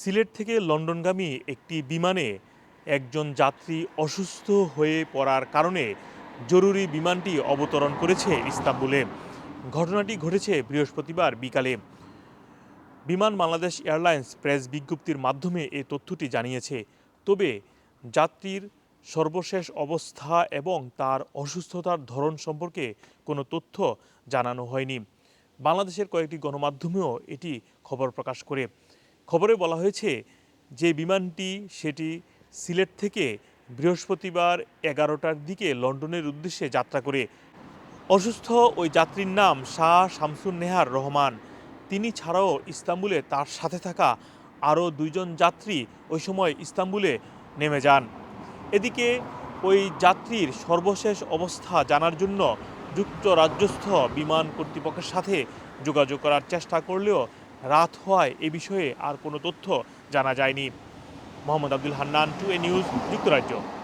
সিলেট থেকে লন্ডনগামী একটি বিমানে একজন যাত্রী অসুস্থ হয়ে পড়ার কারণে জরুরি বিমানটি অবতরণ করেছে ইস্তাম্বুলে। ঘটনাটি ঘটেছে বৃহস্পতিবার বিকালে। বিমান বাংলাদেশ এয়ারলাইন্স প্রেস বিজ্ঞপ্তির মাধ্যমে এ তথ্যটি জানিয়েছে। তবে যাত্রীর সর্বশেষ অবস্থা এবং তার অসুস্থতার ধরন সম্পর্কে কোনো তথ্য জানানো হয়নি। বাংলাদেশের কয়েকটি গণমাধ্যমেও এটি খবর প্রকাশ করে। খবরে বলা হয়েছে যে বিমানটি সেটি সিলেট থেকে বৃহস্পতিবার এগারোটার দিকে লন্ডনের উদ্দেশ্যে যাত্রা করে। অসুস্থ ওই যাত্রীর নাম শাহ শামসুন নেহার রহমান। তিনি ছাড়াও ইস্তাম্বুলে তার সাথে থাকা আরও দুইজন যাত্রী ওই সময় ইস্তাম্বুলে নেমে যান। এদিকে ওই যাত্রীর সর্বশেষ অবস্থা জানার জন্য যুক্তরাজ্যস্থ বিমান কর্তৃপক্ষের সাথে যোগাযোগ করার চেষ্টা করলেও রাত হওয়ায় এ বিষয়ে আর কোনো তথ্য জানা যায়নি। Mohammad Abdul Hannan, two A news, যুক্তরাজ্য।